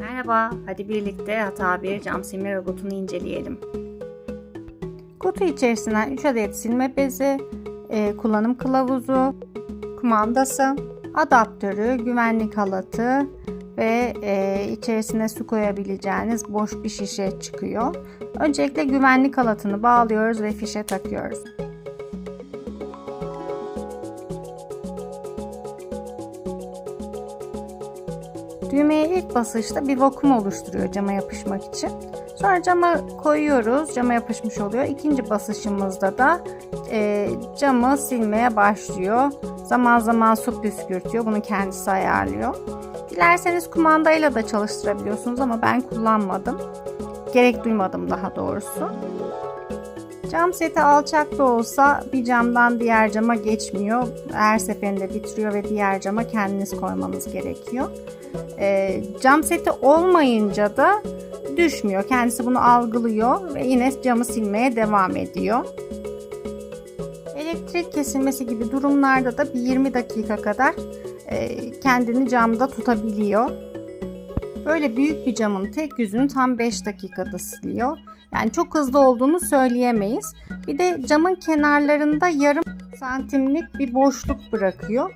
Merhaba, hadi birlikte hata bir cam silme robotunu inceleyelim. Kutu içerisinden 3 adet silme bezi, e, kullanım kılavuzu, kumandası, adaptörü, güvenlik halatı ve e, içerisine su koyabileceğiniz boş bir şişe çıkıyor. Öncelikle güvenlik halatını bağlıyoruz ve fişe takıyoruz. Düğmeye ilk basışta bir vakum oluşturuyor cama yapışmak için. Sonra cama koyuyoruz. Cama yapışmış oluyor. İkinci basışımızda da e, camı silmeye başlıyor. Zaman zaman su püskürtüyor. Bunu kendisi ayarlıyor. Dilerseniz kumandayla da çalıştırabiliyorsunuz ama ben kullanmadım. Gerek duymadım daha doğrusu. Cam seti alçak da olsa bir camdan diğer cama geçmiyor. Her seferinde bitiriyor ve diğer cama kendiniz koymanız gerekiyor. E, cam seti olmayınca da düşmüyor. Kendisi bunu algılıyor ve yine camı silmeye devam ediyor. Elektrik kesilmesi gibi durumlarda da bir 20 dakika kadar e, kendini camda tutabiliyor. Böyle büyük bir camın tek yüzünü tam 5 dakikada siliyor. Yani çok hızlı olduğunu söyleyemeyiz. Bir de camın kenarlarında yarım santimlik bir boşluk bırakıyor.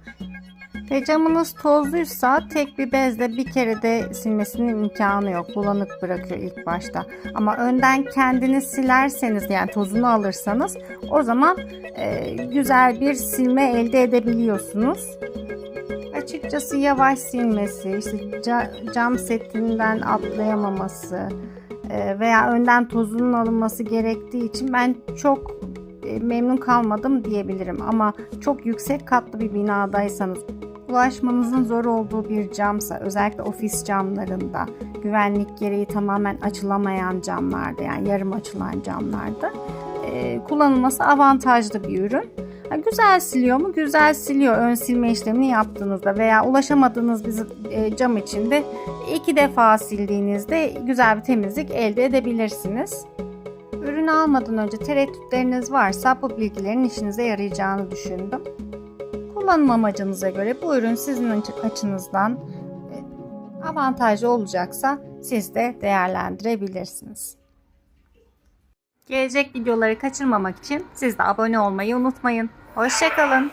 Ve camınız tozluysa tek bir bezle bir kere de silmesinin imkanı yok. Bulanık bırakıyor ilk başta. Ama önden kendiniz silerseniz yani tozunu alırsanız o zaman e, güzel bir silme elde edebiliyorsunuz. Açıkçası yavaş silmesi, işte ca- cam setinden atlayamaması e, veya önden tozunun alınması gerektiği için ben çok e, memnun kalmadım diyebilirim. Ama çok yüksek katlı bir binadaysanız ulaşmanızın zor olduğu bir camsa özellikle ofis camlarında güvenlik gereği tamamen açılamayan camlarda yani yarım açılan camlarda e, kullanılması avantajlı bir ürün. Ha, güzel siliyor mu? Güzel siliyor ön silme işlemini yaptığınızda veya ulaşamadığınız bir e, cam içinde iki defa sildiğinizde güzel bir temizlik elde edebilirsiniz. Ürünü almadan önce tereddütleriniz varsa bu bilgilerin işinize yarayacağını düşündüm. Kullanım amacınıza göre bu ürün sizin açınızdan e, avantajlı olacaksa siz de değerlendirebilirsiniz. Gelecek videoları kaçırmamak için siz de abone olmayı unutmayın. Hoşçakalın.